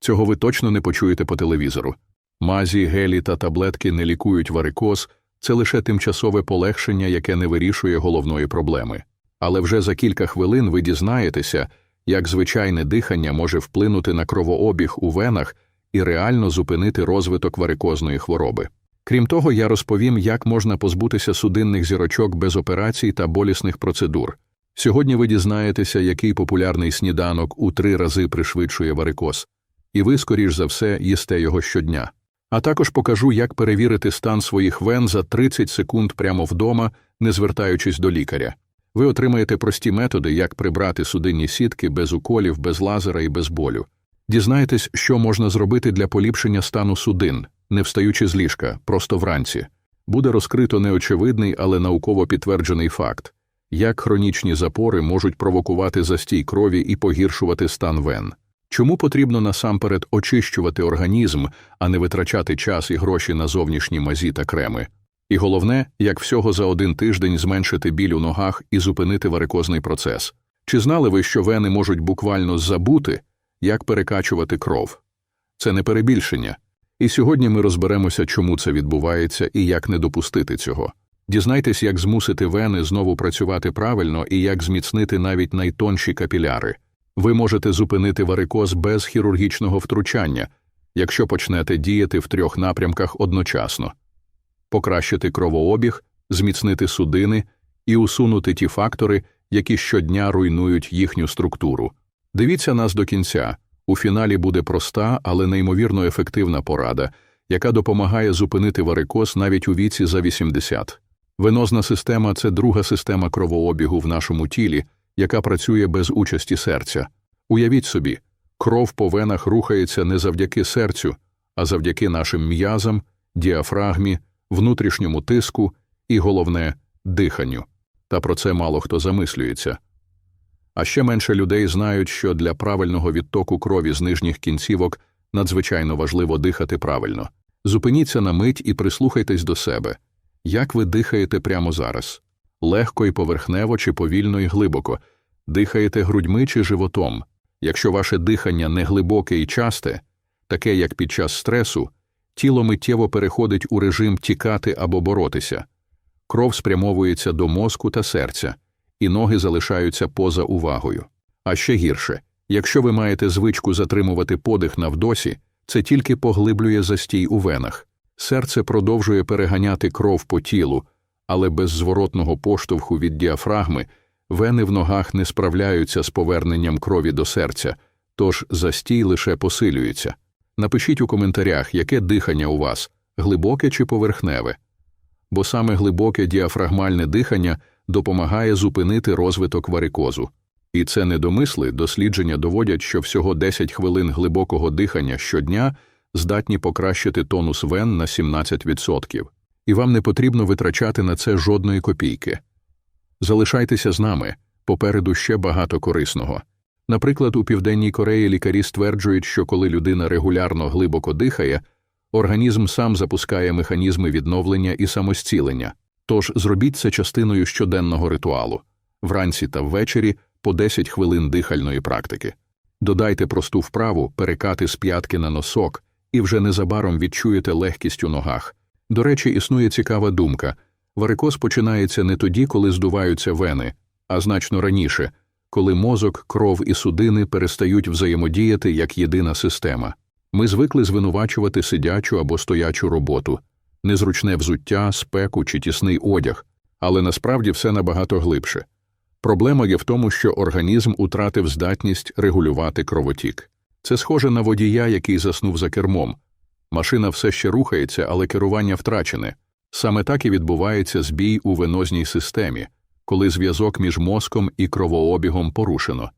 Цього ви точно не почуєте по телевізору. Мазі, гелі та таблетки не лікують варикоз, це лише тимчасове полегшення, яке не вирішує головної проблеми. Але вже за кілька хвилин ви дізнаєтеся, як звичайне дихання може вплинути на кровообіг у венах і реально зупинити розвиток варикозної хвороби. Крім того, я розповім, як можна позбутися судинних зірочок без операцій та болісних процедур. Сьогодні ви дізнаєтеся, який популярний сніданок у три рази пришвидшує варикоз, і ви, скоріш за все, їсте його щодня. А також покажу, як перевірити стан своїх вен за 30 секунд прямо вдома, не звертаючись до лікаря. Ви отримаєте прості методи, як прибрати судинні сітки без уколів, без лазера і без болю. Дізнаєтесь, що можна зробити для поліпшення стану судин, не встаючи з ліжка, просто вранці. Буде розкрито неочевидний, але науково підтверджений факт, як хронічні запори можуть провокувати застій крові і погіршувати стан вен. Чому потрібно насамперед очищувати організм, а не витрачати час і гроші на зовнішні мазі та креми? І головне, як всього за один тиждень зменшити біль у ногах і зупинити варикозний процес. Чи знали ви, що вени можуть буквально забути, як перекачувати кров? Це не перебільшення. І сьогодні ми розберемося, чому це відбувається і як не допустити цього. Дізнайтесь, як змусити вени знову працювати правильно і як зміцнити навіть найтонші капіляри. Ви можете зупинити варикоз без хірургічного втручання, якщо почнете діяти в трьох напрямках одночасно покращити кровообіг, зміцнити судини і усунути ті фактори, які щодня руйнують їхню структуру. Дивіться нас до кінця. У фіналі буде проста, але неймовірно ефективна порада, яка допомагає зупинити варикоз навіть у віці за 80. Венозна система це друга система кровообігу в нашому тілі, яка працює без участі серця. Уявіть собі, кров по венах рухається не завдяки серцю, а завдяки нашим м'язам, діафрагмі, внутрішньому тиску і, головне, диханню. Та про це мало хто замислюється. А ще менше людей знають, що для правильного відтоку крові з нижніх кінцівок надзвичайно важливо дихати правильно. Зупиніться на мить і прислухайтесь до себе. Як ви дихаєте прямо зараз? Легко і поверхнево чи повільно і глибоко, дихаєте грудьми чи животом. Якщо ваше дихання не глибоке і часте, таке як під час стресу, тіло миттєво переходить у режим тікати або боротися, кров спрямовується до мозку та серця, і ноги залишаються поза увагою. А ще гірше, якщо ви маєте звичку затримувати подих на вдосі, це тільки поглиблює застій у венах. Серце продовжує переганяти кров по тілу, але без зворотного поштовху від діафрагми вени в ногах не справляються з поверненням крові до серця, тож застій лише посилюється. Напишіть у коментарях, яке дихання у вас глибоке чи поверхневе, бо саме глибоке діафрагмальне дихання допомагає зупинити розвиток варикозу. І це не домисли, дослідження доводять, що всього 10 хвилин глибокого дихання щодня здатні покращити тонус вен на 17%. І вам не потрібно витрачати на це жодної копійки. Залишайтеся з нами попереду ще багато корисного. Наприклад, у Південній Кореї лікарі стверджують, що коли людина регулярно глибоко дихає, організм сам запускає механізми відновлення і самостілення. Тож зробіть це частиною щоденного ритуалу вранці та ввечері по 10 хвилин дихальної практики. Додайте просту вправу, перекати з п'ятки на носок, і вже незабаром відчуєте легкість у ногах. До речі, існує цікава думка варикоз починається не тоді, коли здуваються вени, а значно раніше коли мозок, кров і судини перестають взаємодіяти як єдина система. Ми звикли звинувачувати сидячу або стоячу роботу, незручне взуття, спеку чи тісний одяг, але насправді все набагато глибше. Проблема є в тому, що організм утратив здатність регулювати кровотік. Це схоже на водія, який заснув за кермом. Машина все ще рухається, але керування втрачене. Саме так і відбувається збій у венозній системі коли зв'язок між мозком і кровообігом порушено.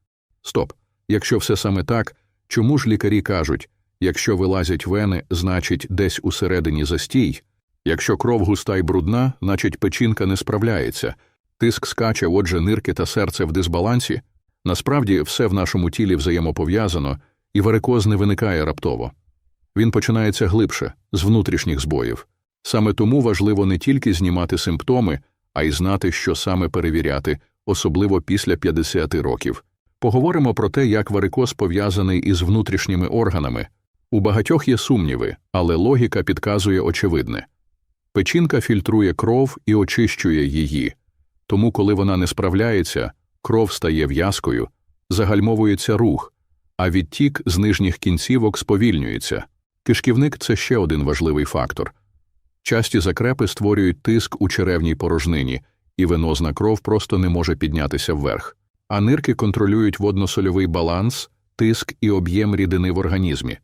Стоп. Якщо все саме так, чому ж лікарі кажуть якщо вилазять вени, значить десь усередині застій, якщо кров густа й брудна, значить печінка не справляється, тиск скаче, отже, нирки та серце в дисбалансі. Насправді все в нашому тілі взаємопов'язано, і варикоз не виникає раптово. Він починається глибше, з внутрішніх збоїв. Саме тому важливо не тільки знімати симптоми, а й знати, що саме перевіряти, особливо після 50 років. Поговоримо про те, як варикоз пов'язаний із внутрішніми органами. У багатьох є сумніви, але логіка підказує очевидне. Печінка фільтрує кров і очищує її, тому, коли вона не справляється, кров стає в'язкою, загальмовується рух, а відтік з нижніх кінцівок сповільнюється. Кишківник це ще один важливий фактор. Часті закрепи створюють тиск у черевній порожнині, і венозна кров просто не може піднятися вверх. А нирки контролюють водно-сольовий баланс, тиск і об'єм рідини в організмі.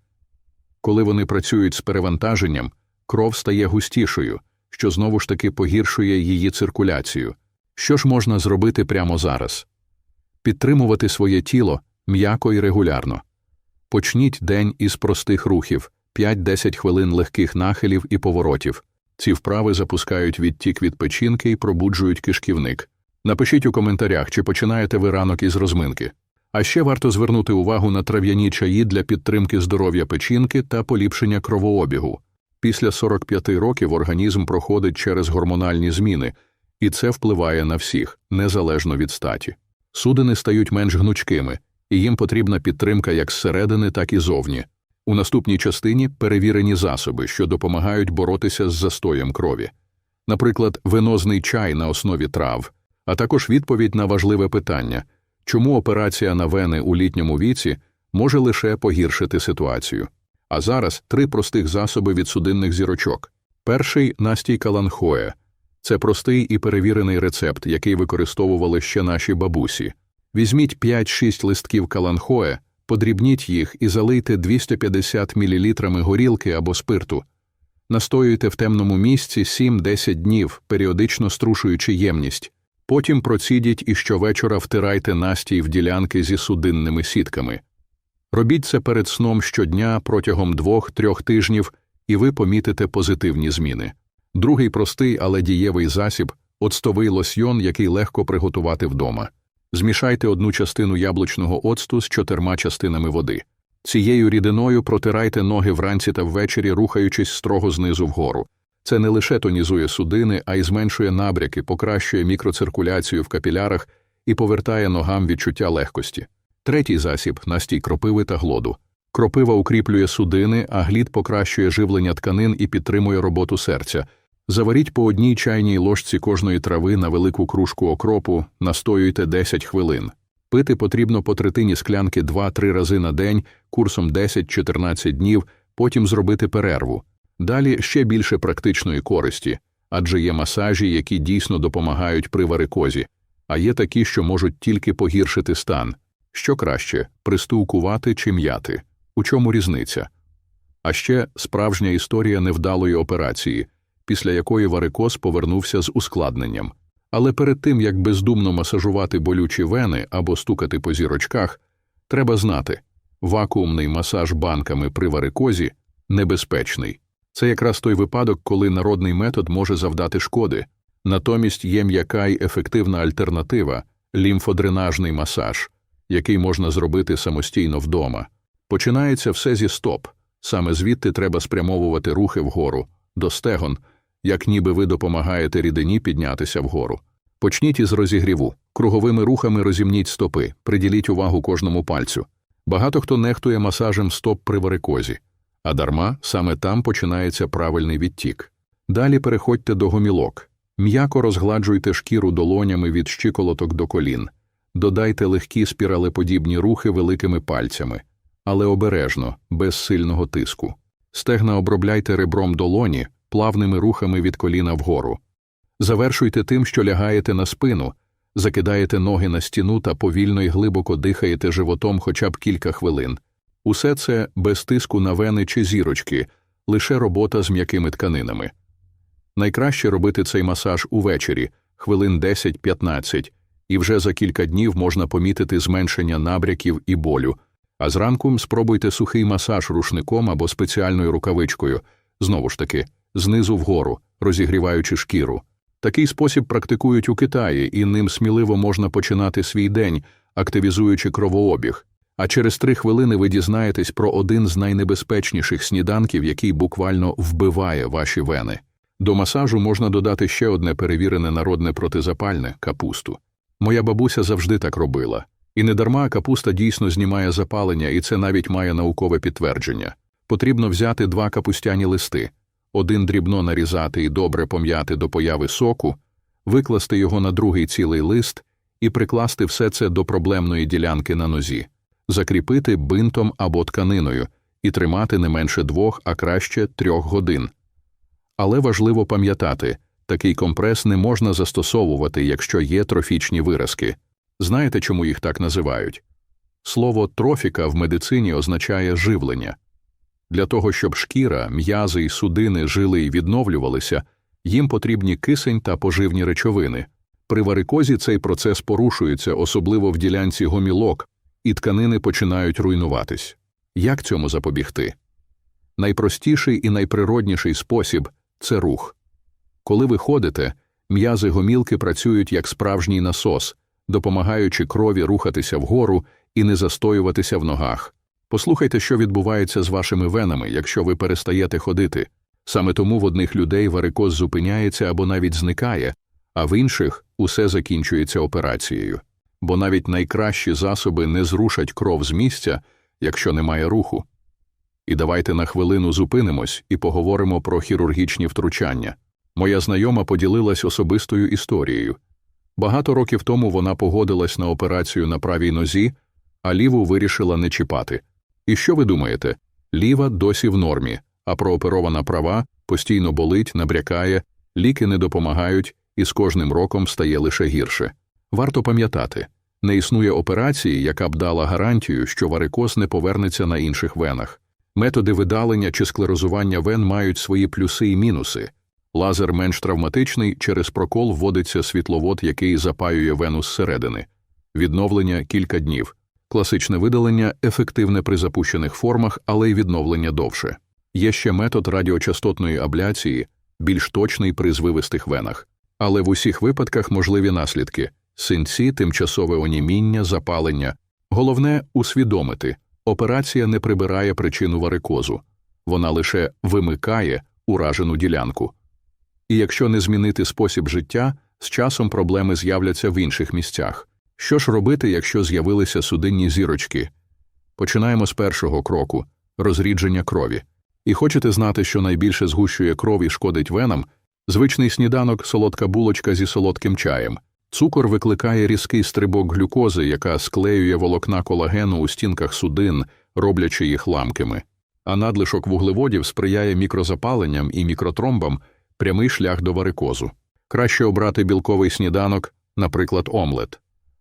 Коли вони працюють з перевантаженням, кров стає густішою, що знову ж таки погіршує її циркуляцію. Що ж можна зробити прямо зараз? Підтримувати своє тіло м'яко і регулярно. Почніть день із простих рухів 5-10 хвилин легких нахилів і поворотів. Ці вправи запускають відтік від печінки і пробуджують кишківник. Напишіть у коментарях, чи починаєте ви ранок із розминки. А ще варто звернути увагу на трав'яні чаї для підтримки здоров'я печінки та поліпшення кровообігу. Після 45 років організм проходить через гормональні зміни, і це впливає на всіх, незалежно від статі. Судини стають менш гнучкими, і їм потрібна підтримка як зсередини, так і зовні. У наступній частині перевірені засоби, що допомагають боротися з застоєм крові. Наприклад, венозний чай на основі трав, а також відповідь на важливе питання чому операція на вени у літньому віці може лише погіршити ситуацію. А зараз три простих засоби від судинних зірочок. Перший настій каланхоє. Це простий і перевірений рецепт, який використовували ще наші бабусі. Візьміть 5-6 листків каланхоє, подрібніть їх і залийте 250 мл горілки або спирту. Настоюйте в темному місці 7-10 днів, періодично струшуючи ємність. Потім процідіть і щовечора втирайте настій в ділянки зі судинними сітками. Робіть це перед сном щодня протягом 2-3 тижнів, і ви помітите позитивні зміни. Другий простий, але дієвий засіб оцтовий лосьйон, який легко приготувати вдома. Змішайте одну частину яблучного оцту з чотирма частинами води. Цією рідиною протирайте ноги вранці та ввечері, рухаючись строго знизу вгору. Це не лише тонізує судини, а й зменшує набряки, покращує мікроциркуляцію в капілярах і повертає ногам відчуття легкості. Третій засіб настій кропиви та глоду. Кропива укріплює судини, а глід покращує живлення тканин і підтримує роботу серця. Заваріть по одній чайній ложці кожної трави на велику кружку окропу, настоюйте 10 хвилин. Пити потрібно по третині склянки 2-3 рази на день, курсом 10-14 днів, потім зробити перерву. Далі ще більше практичної користі, адже є масажі, які дійсно допомагають при варикозі, а є такі, що можуть тільки погіршити стан. Що краще пристукувати чи м'яти? У чому різниця? А ще справжня історія невдалої операції, після якої варикоз повернувся з ускладненням. Але перед тим як бездумно масажувати болючі вени або стукати по зірочках, треба знати вакуумний масаж банками при варикозі небезпечний. Це якраз той випадок, коли народний метод може завдати шкоди. Натомість є м'яка й ефективна альтернатива лімфодренажний масаж, який можна зробити самостійно вдома. Починається все зі стоп. Саме звідти треба спрямовувати рухи вгору, до стегон, як ніби ви допомагаєте рідині піднятися вгору. Почніть із розігріву, круговими рухами розімніть стопи, приділіть увагу кожному пальцю. Багато хто нехтує масажем стоп при варикозі, а дарма саме там починається правильний відтік. Далі переходьте до гомілок, м'яко розгладжуйте шкіру долонями від щиколоток до колін, додайте легкі спіралеподібні рухи великими пальцями, але обережно, без сильного тиску. Стегна обробляйте ребром долоні, плавними рухами від коліна вгору. Завершуйте тим, що лягаєте на спину, закидаєте ноги на стіну та повільно й глибоко дихаєте животом хоча б кілька хвилин. Усе це без тиску на вени чи зірочки, лише робота з м'якими тканинами. Найкраще робити цей масаж увечері, хвилин 10-15, і вже за кілька днів можна помітити зменшення набряків і болю. А зранку спробуйте сухий масаж рушником або спеціальною рукавичкою, знову ж таки, знизу вгору, розігріваючи шкіру. Такий спосіб практикують у Китаї, і ним сміливо можна починати свій день, активізуючи кровообіг. А через три хвилини ви дізнаєтесь про один з найнебезпечніших сніданків, який буквально вбиває ваші вени. До масажу можна додати ще одне перевірене народне протизапальне капусту. Моя бабуся завжди так робила, І недарма капуста дійсно знімає запалення, і це навіть має наукове підтвердження. Потрібно взяти два капустяні листи, один дрібно нарізати і добре пом'яти до появи соку, викласти його на другий цілий лист і прикласти все це до проблемної ділянки на нозі, закріпити бинтом або тканиною і тримати не менше двох, а краще трьох годин. Але важливо пам'ятати, такий компрес не можна застосовувати, якщо є трофічні виразки. Знаєте, чому їх так називають? Слово трофіка в медицині означає живлення. Для того, щоб шкіра, м'язи і судини жили і відновлювалися, їм потрібні кисень та поживні речовини. При варикозі цей процес порушується, особливо в ділянці гомілок, і тканини починають руйнуватись. Як цьому запобігти? Найпростіший і найприродніший спосіб це рух. Коли ви ходите, м'язи гомілки працюють як справжній насос, допомагаючи крові рухатися вгору і не застоюватися в ногах. Послухайте, що відбувається з вашими венами, якщо ви перестаєте ходити. Саме тому в одних людей варикоз зупиняється або навіть зникає, а в інших усе закінчується операцією. Бо навіть найкращі засоби не зрушать кров з місця, якщо немає руху. І давайте на хвилину зупинимось і поговоримо про хірургічні втручання. Моя знайома поділилась особистою історією. Багато років тому вона погодилась на операцію на правій нозі, а ліву вирішила не чіпати. І що ви думаєте? Ліва досі в нормі, а прооперована права постійно болить, набрякає, ліки не допомагають і з кожним роком стає лише гірше. Варто пам'ятати не існує операції, яка б дала гарантію, що варикоз не повернеться на інших венах. Методи видалення чи склерозування вен мають свої плюси і мінуси. Лазер менш травматичний, через прокол вводиться світловод, який запаює вену зсередини. Відновлення кілька днів. Класичне видалення ефективне при запущених формах, але й відновлення довше. Є ще метод радіочастотної абляції, більш точний при звивистих венах. Але в усіх випадках можливі наслідки синці, тимчасове оніміння, запалення. Головне усвідомити операція не прибирає причину варикозу, вона лише вимикає уражену ділянку. І якщо не змінити спосіб життя, з часом проблеми з'являться в інших місцях. Що ж робити, якщо з'явилися судинні зірочки? Починаємо з першого кроку розрідження крові. І хочете знати, що найбільше згущує кров і шкодить венам? Звичний сніданок солодка булочка зі солодким чаєм. Цукор викликає різкий стрибок глюкози, яка склеює волокна колагену у стінках судин, роблячи їх ламкими. А надлишок вуглеводів сприяє мікрозапаленням і мікротромбам прямий шлях до варикозу. Краще обрати білковий сніданок, наприклад, омлет.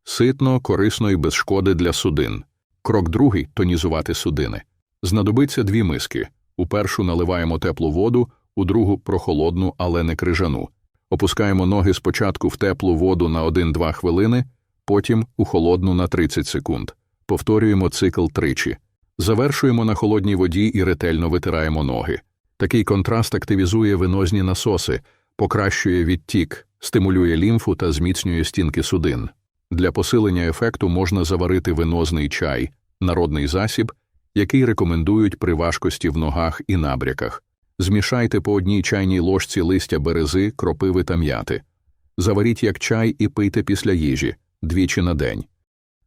Ситно, корисно і без шкоди для судин. Крок другий тонізувати судини. Знадобиться дві миски. У першу наливаємо теплу воду, у другу прохолодну, але не крижану. Опускаємо ноги спочатку в теплу воду на 1-2 хвилини, потім у холодну на 30 секунд. Повторюємо цикл тричі. Завершуємо на холодній воді і ретельно витираємо ноги. Такий контраст активізує венозні насоси, покращує відтік, стимулює лімфу та зміцнює стінки судин. Для посилення ефекту можна заварити венозний чай, народний засіб, який рекомендують при важкості в ногах і набряках. Змішайте по одній чайній ложці листя берези, кропиви та м'яти. Заваріть як чай і пийте після їжі двічі на день.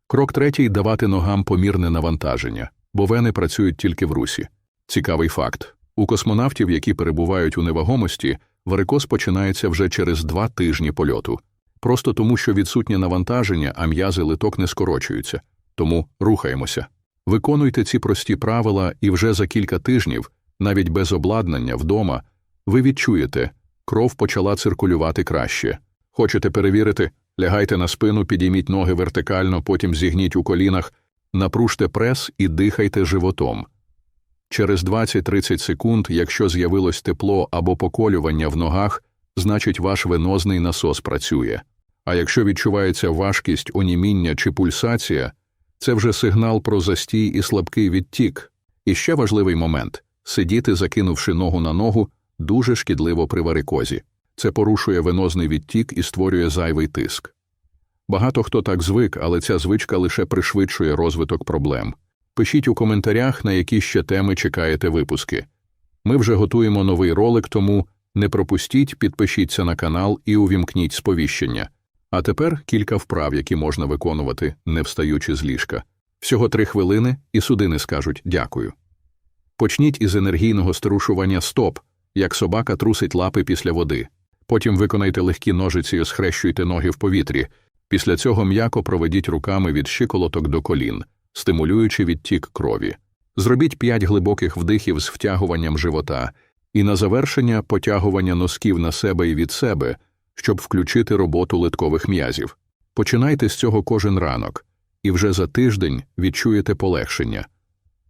Крок третій давати ногам помірне навантаження, бо вени працюють тільки в русі. Цікавий факт у космонавтів, які перебувають у невагомості, варикоз починається вже через два тижні польоту. Просто тому, що відсутнє навантаження, а м'язи литок не скорочуються. Тому рухаємося. Виконуйте ці прості правила, і вже за кілька тижнів, навіть без обладнання вдома, ви відчуєте, кров почала циркулювати краще. Хочете перевірити? Лягайте на спину, підійміть ноги вертикально, потім зігніть у колінах, напружте прес і дихайте животом. Через 20-30 секунд, якщо з'явилось тепло або поколювання в ногах, значить ваш венозний насос працює. А якщо відчувається важкість, оніміння чи пульсація, це вже сигнал про застій і слабкий відтік. І ще важливий момент сидіти, закинувши ногу на ногу, дуже шкідливо при варикозі. Це порушує венозний відтік і створює зайвий тиск. Багато хто так звик, але ця звичка лише пришвидшує розвиток проблем. Пишіть у коментарях, на які ще теми чекаєте випуски. Ми вже готуємо новий ролик, тому не пропустіть, підпишіться на канал і увімкніть сповіщення. А тепер кілька вправ, які можна виконувати, не встаючи з ліжка. Всього три хвилини, і судини скажуть дякую. Почніть із енергійного струшування стоп, як собака трусить лапи після води. Потім виконайте легкі ножиці і схрещуйте ноги в повітрі. Після цього м'яко проведіть руками від щиколоток до колін, стимулюючи відтік крові. Зробіть п'ять глибоких вдихів з втягуванням живота і на завершення потягування носків на себе і від себе, щоб включити роботу литкових м'язів. Починайте з цього кожен ранок, і вже за тиждень відчуєте полегшення.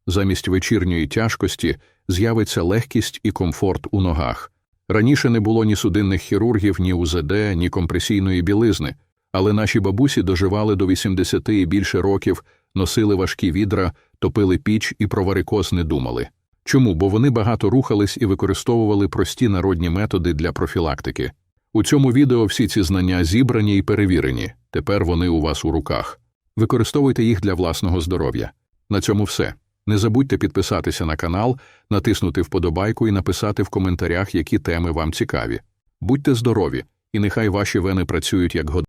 Замість вечірньої тяжкості з'явиться легкість і комфорт у ногах. Раніше не було ні судинних хірургів, ні УЗД, ні компресійної білизни, але наші бабусі доживали до 80 і більше років, носили важкі відра, топили піч і про варикоз не думали. Чому? Бо вони багато рухались і використовували прості народні методи для профілактики. У цьому відео всі ці знання зібрані і перевірені. Тепер вони у вас у руках. Використовуйте їх для власного здоров'я. На цьому все. Не забудьте підписатися на канал, натиснути вподобайку і написати в коментарях, які теми вам цікаві. Будьте здорові, і нехай ваші вени працюють як години.